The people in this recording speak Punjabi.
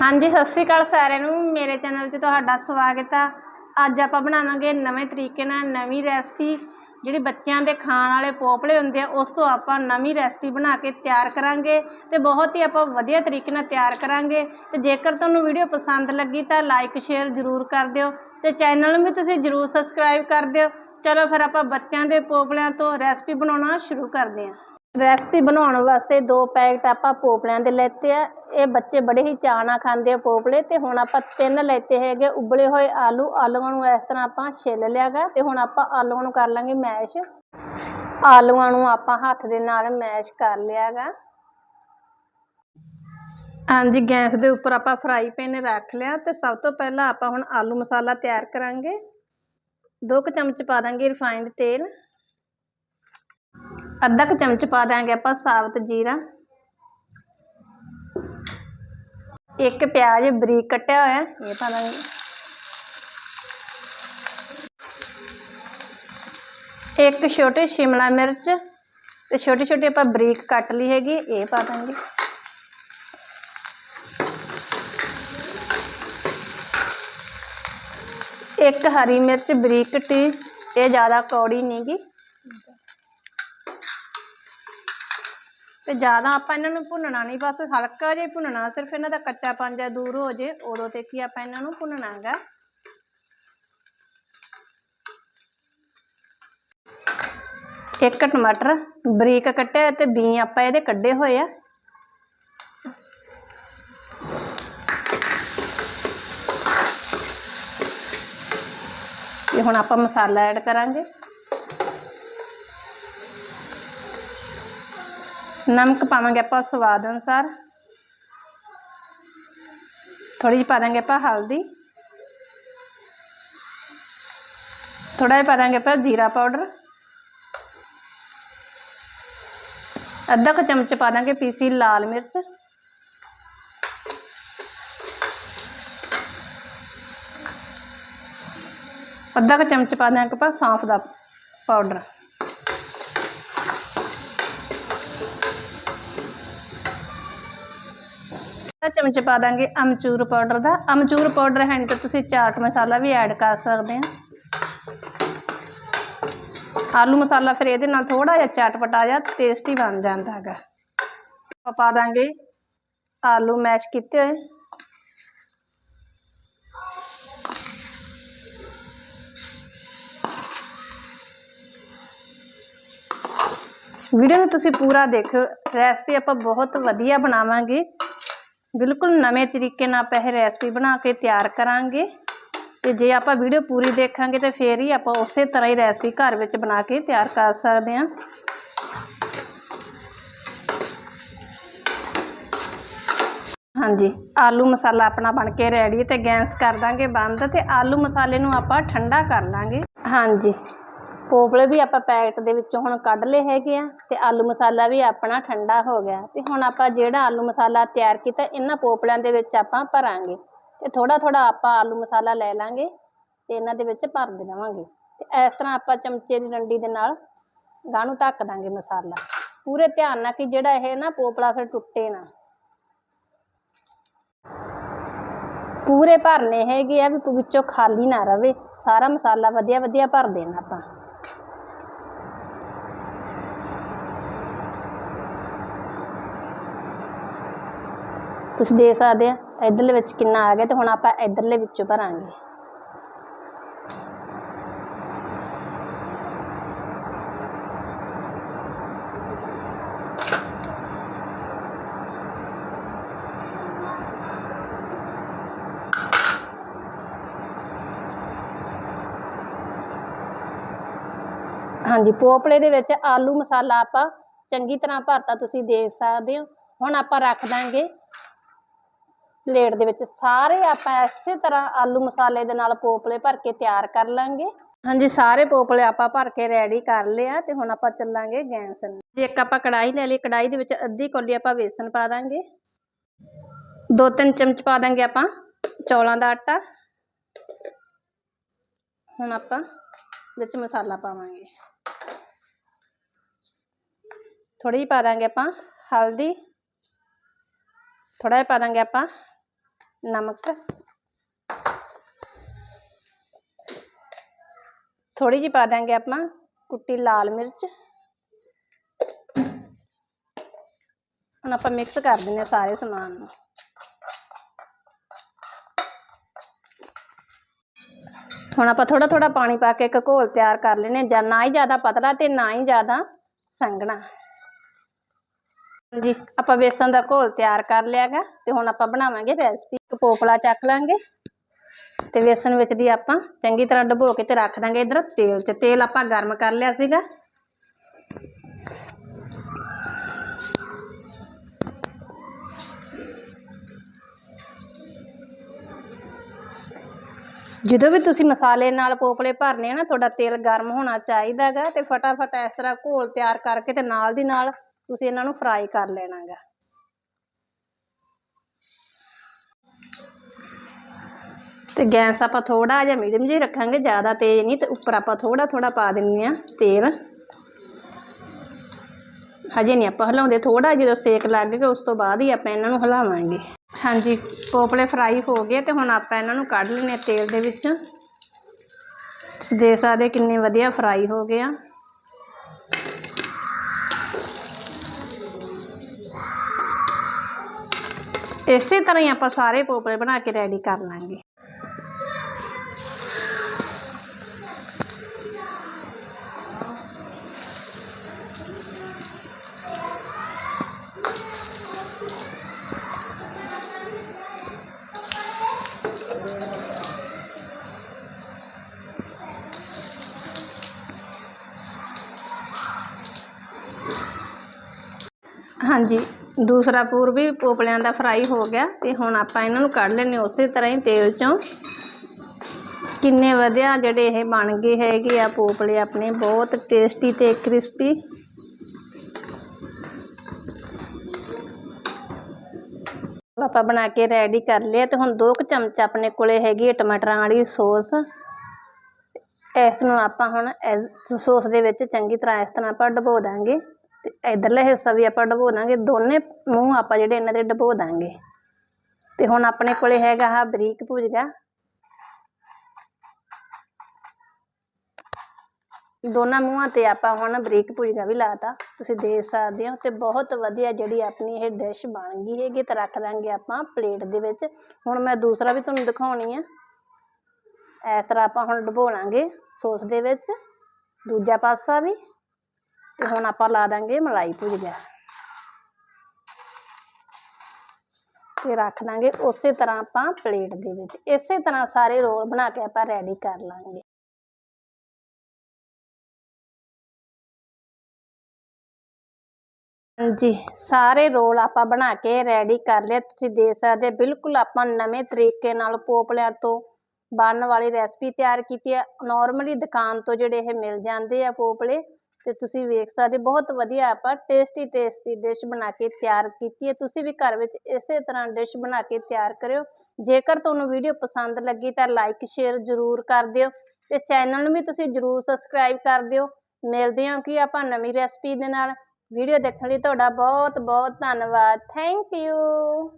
ਹਾਂਜੀ, ਸਤਿ ਸ਼੍ਰੀ ਅਕਾਲ ਸਾਰਿਆਂ ਨੂੰ। ਮੇਰੇ ਚੈਨਲ 'ਚ ਤੁਹਾਡਾ ਸਵਾਗਤ ਆ। ਅੱਜ ਆਪਾਂ ਬਣਾਵਾਂਗੇ ਨਵੇਂ ਤਰੀਕੇ ਨਾਲ ਨਵੀਂ ਰੈਸਪੀ ਜਿਹੜੀ ਬੱਚਿਆਂ ਦੇ ਖਾਣ ਵਾਲੇ ਪੋਪਲੇ ਹੁੰਦੇ ਆ, ਉਸ ਤੋਂ ਆਪਾਂ ਨਵੀਂ ਰੈਸਪੀ ਬਣਾ ਕੇ ਤਿਆਰ ਕਰਾਂਗੇ ਤੇ ਬਹੁਤ ਹੀ ਆਪਾਂ ਵਧੀਆ ਤਰੀਕੇ ਨਾਲ ਤਿਆਰ ਕਰਾਂਗੇ। ਤੇ ਜੇਕਰ ਤੁਹਾਨੂੰ ਵੀਡੀਓ ਪਸੰਦ ਲੱਗੀ ਤਾਂ ਲਾਈਕ ਸ਼ੇਅਰ ਜ਼ਰੂਰ ਕਰ ਦਿਓ ਤੇ ਚੈਨਲ ਨੂੰ ਵੀ ਤੁਸੀਂ ਜ਼ਰੂਰ ਸਬਸਕ੍ਰਾਈਬ ਕਰ ਦਿਓ। ਚਲੋ ਫਿਰ ਆਪਾਂ ਬੱਚਿਆਂ ਦੇ ਪੋਪਲਿਆਂ ਤੋਂ ਰੈਸਪੀ ਬਣਾਉਣਾ ਸ਼ੁਰੂ ਕਰਦੇ ਹਾਂ। ਰੈਸਪੀ ਬਣਾਉਣ ਵਾਸਤੇ ਦੋ ਪੈਕਟ ਆਪਾਂ ਪੋਪਲਿਆਂ ਦੇ ਲੈਤੇ ਆ। ਇਹ ਬੱਚੇ ਬੜੇ ਹੀ ਚਾਅ ਨਾਲ ਖਾਂਦੇ ਆ ਪੋਪਲੇ ਤੇ ਹੁਣ ਆਪਾਂ ਤਿੰਨ ਲੈਤੇ ਹੈਗੇ ਉਬਲੇ ਹੋਏ ਆਲੂ, ਆਲੂਆਂ ਨੂੰ ਇਸ ਤਰ੍ਹਾਂ ਆਪਾਂ ਛਿੱਲ ਲਿਆਗਾ ਤੇ ਹੁਣ ਆਪਾਂ ਆਲੂਆਂ ਨੂੰ ਕਰ ਲਾਂਗੇ ਮੈਸ਼। ਆਲੂਆਂ ਨੂੰ ਆਪਾਂ ਹੱਥ ਦੇ ਨਾਲ ਮੈਸ਼ ਕਰ ਲਿਆਗਾ ਹਾਂਜੀ, ਗੈਸ ਦੇ ਉੱਪਰ ਆਪਾਂ ਫਰਾਈ ਪੈਨ ਰੱਖ ਲਿਆ ਤੇ ਸਭ ਤੋਂ ਪਹਿਲਾਂ ਆਪਾਂ ਹੁਣ ਆਲੂ ਮਸਾਲਾ ਤਿਆਰ ਕਰਾਂਗੇ। ਦੋ ਕੁ ਚਮਚ ਪਾ ਦਾਂਗੇ ਰਿਫਾਈਨਡ ਤੇਲ। ਅੱਧਾ ਕੁ ਚਮਚ ਪਾ ਦਾਂਗੇ ਆਪਾਂ ਸਾਬਤ ਜੀਰਾ। ਇੱਕ ਪਿਆਜ਼ ਬਰੀਕ ਕੱਟਿਆ ਹੋਇਆ, ਇਹ ਪਾ ਦਾਂਗੇ। ਇੱਕ ਛੋਟੀ ਸ਼ਿਮਲਾ ਮਿਰਚ ਤੇ ਛੋਟੀ ਛੋਟੀ ਆਪਾਂ ਬਰੀਕ ਕੱਟ ਲਈ ਹੈਗੀ, ਇਹ ਪਾ ਦਾਂਗੇ। ਇੱਕ ਹਰੀ ਮਿਰਚ ਬਰੀਕ ਟੀ ਇਹ ਜ਼ਿਆਦਾ ਕੌੜੀ ਨਹੀਂਗੀ ਤੇ ਜ਼ਿਆਦਾ ਆਪਾਂ ਇਹਨਾਂ ਨੂੰ ਭੁੰਨਣਾ ਨਹੀਂ, ਬਸ ਹਲਕਾ ਜਿਹਾ ਹੀ ਭੁੰਨਣਾ, ਸਿਰਫ ਇਹਨਾਂ ਦਾ ਕੱਚਾ ਪੰਜਾ ਦੂਰ ਹੋ ਜੇ, ਉਦੋਂ ਤੱਕ ਹੀ ਆਪਾਂ ਇਹਨਾਂ ਨੂੰ ਭੁੰਨਣਾ ਹੈਗਾ ਇੱਕ ਟਮਾਟਰ ਬਰੀਕ ਕੱਟਿਆ ਤੇ ਬੀ ਆਪਾਂ ਇਹਦੇ ਕੱਢੇ ਹੋਏ ਆ। ਤੇ ਹੁਣ ਆਪਾਂ ਮਸਾਲਾ ਐਡ ਕਰਾਂਗੇ। ਨਮਕ ਪਾਵਾਂਗੇ ਆਪਾਂ ਸਵਾਦ ਅਨੁਸਾਰ। ਥੋੜੀ ਜਿਹੀ ਪਾ ਦਾਂਗੇ ਆਪਾਂ ਹਲਦੀ। ਥੋੜਾ ਜਿਹਾ ਪਾ ਦਾਂਗੇ ਆਪਾਂ ਜੀਰਾ ਪਾਊਡਰ। ਅੱਧਾ ਕੁ ਚਮਚ ਪਾ ਦਾਂਗੇ ਪੀਸੀ ਲਾਲ ਮਿਰਚ। ਅੱਧਾ ਕੁ ਚਮਚ ਪਾ ਦਾਂਗੇ ਆਪਾਂ ਸੌਂਫ ਦਾ ਪਾਊਡਰ। ਚਮਚ ਪਾ ਦਾਂਗੇ ਅਮਚੂਰ ਪਾਊਡਰ ਦਾ। ਅਮਚੂਰ ਪਾਊਡਰ ਹੈ ਨਹੀਂ ਤਾਂ ਤੁਸੀਂ ਚਾਟ ਮਸਾਲਾ ਵੀ ਐਡ ਕਰ ਸਕਦੇ ਆ। ਆਲੂ ਮਸਾਲਾ ਫਿਰ ਇਹਦੇ ਨਾਲ ਥੋੜਾ ਜਿਹਾ ਚਟਪਟਾ ਜਿਹਾ ਟੇਸਟੀ ਬਣ ਜਾਂਦਾ ਹੈਗਾ। ਆਪਾਂ ਪਾ ਦਾਂਗੇ ਆਲੂ ਮੈਸ਼ ਕੀਤੇ ਹੋਏ। ਵੀਡੀਓ ਨੂੰ ਤੁਸੀਂ ਪੂਰਾ ਦੇਖਿਓ। ਰੈਸਪੀ ਆਪਾਂ ਬਹੁਤ ਵਧੀਆ ਬਣਾਵਾਂਗੇ। ਬਿਲਕੁਲ ਨਵੇਂ ਤਰੀਕੇ ਨਾਲ ਆਪਾਂ ਇਹ ਰੈਸਪੀ ਬਣਾ ਕੇ ਤਿਆਰ ਕਰਾਂਗੇ। ਤੇ ਜੇ ਆਪਾਂ ਵੀਡੀਓ ਪੂਰੀ ਦੇਖਾਂਗੇ ਤੇ ਫੇਰ ਹੀ ਆਪਾਂ ਉਸੇ ਤਰ੍ਹਾਂ ਹੀ ਰੈਸਪੀ ਘਰ ਵਿੱਚ ਬਣਾ ਕੇ ਤਿਆਰ ਕਰ ਸਕਦੇ ਹਾਂ। ਹਾਂਜੀ, ਆਲੂ ਮਸਾਲਾ ਆਪਣਾ ਬਣ ਕੇ ਰੈਡੀ ਤੇ ਗੈਸ ਕਰ ਦਾਂਗੇ ਬੰਦ ਤੇ ਆਲੂ ਮਸਾਲੇ ਨੂੰ ਆਪਾਂ ਠੰਡਾ ਕਰ ਲਾਂਗੇ। ਹਾਂਜੀ। ਪੋਪਲੇ ਵੀ ਆਪਾਂ ਪੈਕਟ ਦੇ ਵਿੱਚੋਂ ਹੁਣ ਕੱਢ ਲਏ ਹੈਗੇ ਆ ਤੇ ਆਲੂ ਮਸਾਲਾ ਵੀ ਆਪਣਾ ਠੰਡਾ ਹੋ ਗਿਆ ਤੇ ਹੁਣ ਆਪਾਂ ਜਿਹੜਾ ਆਲੂ ਮਸਾਲਾ ਤਿਆਰ ਕੀਤਾ ਇਹਨਾਂ ਪੋਪਲਿਆਂ ਦੇ ਵਿੱਚ ਆਪਾਂ ਭਰਾਂਗੇ ਤੇ ਥੋੜਾ ਥੋੜਾ ਆਪਾਂ ਆਲੂ ਮਸਾਲਾ ਲੈ ਲਾਂਗੇ ਤੇ ਇਹਨਾਂ ਦੇ ਵਿੱਚ ਭਰ ਦੇਵਾਂਗੇ ਤੇ ਇਸ ਤਰ੍ਹਾਂ ਆਪਾਂ ਚਮਚੇ ਦੀ ਡੰਡੀ ਦੇ ਨਾਲ ਗਾਂ ਨੂੰ ਢੱਕ ਦਾਂਗੇ ਮਸਾਲਾ। ਪੂਰੇ ਧਿਆਨ ਨਾਲ ਕਿ ਜਿਹੜਾ ਇਹ ਨਾ ਪੋਪਲਾ ਫਿਰ ਟੁੱਟੇ ਨਾ। ਪੂਰੇ ਭਰਨੇ ਹੈਗੇ ਆ ਵੀ ਵਿੱਚੋਂ ਖਾਲੀ ਨਾ ਰਵੇ। ਸਾਰਾ ਮਸਾਲਾ ਵਧੀਆ ਵਧੀਆ ਭਰ ਦੇਣਾ ਆਪਾਂ। ਤੁਸੀਂ ਦੇਖ ਸਕਦੇ ਆ। ਇਧਰਲੇ ਵਿੱਚ ਕਿੰਨਾ ਆ ਗਿਆ ਤੇ ਹੁਣ ਆਪਾਂ ਇਧਰਲੇ ਵਿੱਚੋਂ ਭਰਾਂਗੇ। ਹਾਂਜੀ ਪੋਪਲੇ ਦੇ ਵਿੱਚ ਆਲੂ ਮਸਾਲਾ ਆਪਾਂ ਚੰਗੀ ਤਰ੍ਹਾਂ ਭਰਤਾ, ਤੁਸੀਂ ਦੇਖ ਸਕਦੇ ਹੋ। ਹੁਣ ਆਪਾਂ ਰੱਖ ਦਾਂਗੇ। ਪਲੇਟ ਦੇ ਵਿੱਚ ਸਾਰੇ ਆਪਾਂ ਇਸੇ ਤਰ੍ਹਾਂ ਆਲੂ ਮਸਾਲੇ ਦੇ ਨਾਲ ਪੋਪਲੇ ਭਰ ਕੇ ਤਿਆਰ ਕਰ ਲਾਂਗੇ। ਹਾਂਜੀ, ਸਾਰੇ ਪੋਪਲੇ ਆਪਾਂ ਭਰ ਕੇ ਰੈਡੀ ਕਰ ਲਿਆ ਤੇ ਹੁਣ ਆਪਾਂ ਚੱਲਾਂਗੇ ਗੈਸ ਨੂੰ ਜੇ ਇੱਕ ਆਪਾਂ ਕੜਾਈ ਲੈ ਲਈ ਕੜਾਈ ਦੇ ਵਿੱਚ ਅੱਧੀ ਕੌਲੀ ਆਪਾਂ ਵੇਸਣ ਪਾ ਦਾਂਗੇ। ਦੋ ਤਿੰਨ ਚਮਚ ਪਾ ਦਾਂਗੇ ਆਪਾਂ ਚੌਲਾਂ ਦਾ ਆਟਾ। ਹੁਣ ਆਪਾਂ ਵਿੱਚ ਮਸਾਲਾ ਪਾਵਾਂਗੇ। ਥੋੜੀ ਜਿਹੀ ਪਾ ਦਾਂਗੇ ਆਪਾਂ ਹਲਦੀ। ਥੋੜਾ ਜਿਹਾ ਪਾ ਦਾਂਗੇ ਆਪਾਂ ਨਮਕ ਥੋੜੀ ਜਿਹੀ ਪਾ ਦਾਂਗੇ ਆਪਾਂ ਕੁੱਟੀ ਲਾਲ ਮਿਰਚ ਹੁਣ ਆਪਾਂ ਮਿਕਸ ਕਰ ਦਿੰਦੇ ਹਾਂ ਸਾਰੇ ਸਮਾਨ ਨੂੰ ਹੁਣ ਆਪਾਂ ਥੋੜਾ ਥੋੜਾ ਪਾਣੀ ਪਾ ਕੇ ਇੱਕ ਘੋਲ ਤਿਆਰ ਕਰ ਲੈਨੇ ਜਾਂ ਨਾ ਹੀ ਜ਼ਿਆਦਾ ਪਤਲਾ ਤੇ ਨਾ ਹੀ ਜ਼ਿਆਦਾ ਸੰਘਣਾ ਜੀ ਆਪਾਂ ਬੇਸਨ ਦਾ ਘੋਲ ਤਿਆਰ ਕਰ ਲਿਆਗਾ ਤੇ ਹੁਣ ਆਪਾਂ ਬਣਾਵਾਂਗੇ ਰੈਸਪੀ ਇੱਕ ਪੋਪਲਾ ਚੱਕ ਲਾਂਗੇ ਤੇ ਬੇਸਨ ਵਿੱਚ ਦੀ ਆਪਾਂ ਚੰਗੀ ਤਰ੍ਹਾਂ ਡਬੋ ਕੇ ਤੇ ਰੱਖ ਦਾਂਗੇ ਇਧਰ ਤੇਲ 'ਚ ਤੇਲ ਆਪਾਂ ਗਰਮ ਕਰ ਲਿਆ ਸੀਗਾ। ਜਦੋਂ ਵੀ ਤੁਸੀਂ ਮਸਾਲੇ ਨਾਲ ਪੋਪਲੇ ਭਰਨੇ ਆ ਨਾ, ਤੁਹਾਡਾ ਤੇਲ ਗਰਮ ਹੋਣਾ ਚਾਹੀਦਾ ਗਾ ਤੇ ਫਟਾਫਟ ਇਸ ਤਰ੍ਹਾਂ ਘੋਲ ਤਿਆਰ ਕਰਕੇ ਤੇ ਨਾਲ ਦੀ ਨਾਲ ਤੁਸੀਂ ਇਹਨਾਂ ਨੂੰ ਫਰਾਈ ਕਰ ਲੈਣਾ ਤੇ ਗੈਸ ਆਪਾਂ ਥੋੜਾ ਜਿਹਾ ਮੀਡੀਅਮ ਜਿਹੀ ਰੱਖਾਂਗੇ, ਜ਼ਿਆਦਾ ਤੇਜ਼ ਨਹੀਂ ਤੇ ਉੱਪਰ ਆਪਾਂ ਥੋੜਾ ਥੋੜਾ ਪਾ ਦਿੰਨੇ ਆ ਤੇਲ। ਹਜੇ ਨਹੀਂ ਆਪਾਂ ਹਿਲਾਉਂਦੇ ਥੋੜਾ ਜਦੋਂ ਸੇਕ ਲੱਗ ਗਿਆ ਉਸ ਤੋਂ ਬਾਅਦ ਹੀ ਆਪਾਂ ਇਹਨਾਂ ਨੂੰ ਹਿਲਾਵਾਂਗੇ। ਹਾਂਜੀ ਪੋਪਲੇ ਫਰਾਈ ਹੋ ਗਏ ਤੇ ਹੁਣ ਆਪਾਂ ਇਹਨਾਂ ਨੂੰ ਕੱਢ ਲੈਣੇ ਤੇਲ ਦੇ ਵਿੱਚ। ਤੁਸੀਂ ਦੇਖ ਸਕਦੇ ਕਿੰਨੇ ਵਧੀਆ ਫਰਾਈ ਹੋ ਗਏ ਆ। ਇਸੇ ਤਰ੍ਹਾਂ ਹੀ ਆਪਾਂ ਸਾਰੇ ਪੋਪਲੇ ਬਣਾ ਕੇ ਰੈਡੀ ਕਰ ਲਾਂਗੇ। ਹਾਂਜੀ, ਦੂਸਰਾ ਪੂਰਬੀ ਪੋਪਲਿਆਂ ਦਾ ਫਰਾਈ ਹੋ ਗਿਆ ਅਤੇ ਹੁਣ ਆਪਾਂ ਇਹਨਾਂ ਨੂੰ ਕੱਢ ਲੈਣੇ ਉਸੇ ਤਰ੍ਹਾਂ ਹੀ ਤੇਲ ਚੋਂ। ਕਿੰਨੇ ਵਧੀਆ ਜਿਹੜੇ ਇਹ ਬਣ ਗਏ ਹੈਗੇ ਆ ਪੋਪਲੇ, ਆਪਣੇ ਬਹੁਤ ਟੇਸਟੀ ਅਤੇ ਕ੍ਰਿਸਪੀ ਆਪਾਂ ਬਣਾ ਕੇ ਰੈਡੀ ਕਰ ਲਿਆ ਤੇ ਹੁਣ ਦੋ ਕੁ ਚਮਚ ਆਪਣੇ ਕੋਲੇ ਹੈਗੀ ਹੈ ਟਮਾਟਰਾਂ ਵਾਲੀ ਸੌਸ। ਇਸ ਨੂੰ ਆਪਾਂ ਹੁਣ ਸੌਸ ਦੇ ਵਿੱਚ ਚੰਗੀ ਤਰ੍ਹਾਂ ਇਸ ਤਰ੍ਹਾਂ ਆਪਾਂ ਡਬੋ ਦਾਂਗੇ। ਤੇ ਇਧਰਲਾ ਹਿੱਸਾ ਵੀ ਆਪਾਂ ਡਬੋ ਦਾਂਗੇ, ਦੋਨੇ ਮੂੰਹ ਆਪਾਂ ਜਿਹੜੇ ਇਹਨਾਂ ਦੇ ਡਬੋ ਦਾਂਗੇ। ਤੇ ਹੁਣ ਆਪਣੇ ਕੋਲੇ ਹੈਗਾ ਆ ਬਰੀਕ ਭੁਜਗਾ। ਦੋਨਾਂ ਮੂੰਹਾਂ ਤੇ ਆਪਾਂ ਹੁਣ ਬਰੀਕ ਭੁਜਗਾ ਵੀ ਲਾਤਾ। ਤੁਸੀਂ ਦੇਖ ਸਕਦੇ ਹੋ ਤੇ ਬਹੁਤ ਵਧੀਆ ਜਿਹੜੀ ਆਪਣੀ ਇਹ ਡਿਸ਼ ਬਣ ਗਈ ਹੈਗੀ, ਤੇ ਰੱਖ ਦਾਂਗੇ ਆਪਾਂ ਪਲੇਟ ਦੇ ਵਿੱਚ। ਹੁਣ ਮੈਂ ਦੂਸਰਾ ਵੀ ਤੁਹਾਨੂੰ ਦਿਖਾਉਣੀ ਆ। ਇਸ ਤਰ੍ਹਾਂ ਆਪਾਂ ਹੁਣ ਡਬੋ ਲਾਂਗੇ ਸੌਸ ਦੇ ਵਿੱਚ। ਦੂਜਾ ਪਾਸਾ ਵੀ। ਤੇ ਹੁਣ ਆਪਾਂ ਲਾ ਦਾਂਗੇ ਮਲਾਈ ਭੁਜੀਆ ਤੇ ਰੱਖ ਦਾਂਗੇ ਉਸੇ ਤਰ੍ਹਾਂ ਆਪਾਂ ਪਲੇਟ ਦੇ ਵਿੱਚ। ਇਸੇ ਤਰ੍ਹਾਂ ਸਾਰੇ ਰੋਲ ਬਣਾ ਕੇ ਆਪਾਂ ਰੈਡੀ ਕਰ ਲਾਂਗੇ। ਹਾਂਜੀ, ਸਾਰੇ ਰੋਲ ਆਪਾਂ ਬਣਾ ਕੇ ਰੈਡੀ ਕਰ ਲਿਆ ਤੁਸੀਂ ਦੇਖ ਸਕਦੇ ਬਿਲਕੁਲ ਆਪਾਂ ਨਵੇਂ ਤਰੀਕੇ ਨਾਲ ਪੋਪਲਿਆਂ ਤੋਂ ਬਣਨ ਵਾਲੀ ਰੈਸਪੀ ਤਿਆਰ ਕੀਤੀ ਹੈ। ਨਾਰਮਲੀ ਦੁਕਾਨ ਤੋਂ ਜਿਹੜੇ ਇਹ ਮਿਲ ਜਾਂਦੇ ਆ ਪੋਪਲੇ ਤੇ ਤੁਸੀਂ ਵੇਖ ਸਕਦੇ ਬਹੁਤ ਵਧੀਆ ਆਪਾਂ ਟੇਸਟੀ ਟੇਸਟੀ ਡਿਸ਼ ਬਣਾ ਕੇ ਤਿਆਰ ਕੀਤੀ ਹੈ। ਤੁਸੀਂ ਵੀ ਘਰ ਵਿੱਚ ਇਸੇ ਤਰ੍ਹਾਂ ਡਿਸ਼ ਬਣਾ ਕੇ ਤਿਆਰ ਕਰਿਓ। ਜੇਕਰ ਤੁਹਾਨੂੰ ਵੀਡੀਓ ਪਸੰਦ ਲੱਗੀ ਤਾਂ ਲਾਈਕ ਸ਼ੇਅਰ ਜ਼ਰੂਰ ਕਰ ਦਿਓ ਤੇ ਚੈਨਲ ਨੂੰ ਵੀ ਤੁਸੀਂ ਜ਼ਰੂਰ ਸਬਸਕ੍ਰਾਈਬ ਕਰ ਦਿਓ। ਮਿਲਦੇ ਹਾਂ ਕਿ ਆਪਾਂ ਨਵੀਂ ਰੈਸਪੀ ਦੇ ਨਾਲ। ਵੀਡੀਓ ਦੇਖਣ ਲਈ ਤੁਹਾਡਾ ਬਹੁਤ ਬਹੁਤ ਧੰਨਵਾਦ। Thank you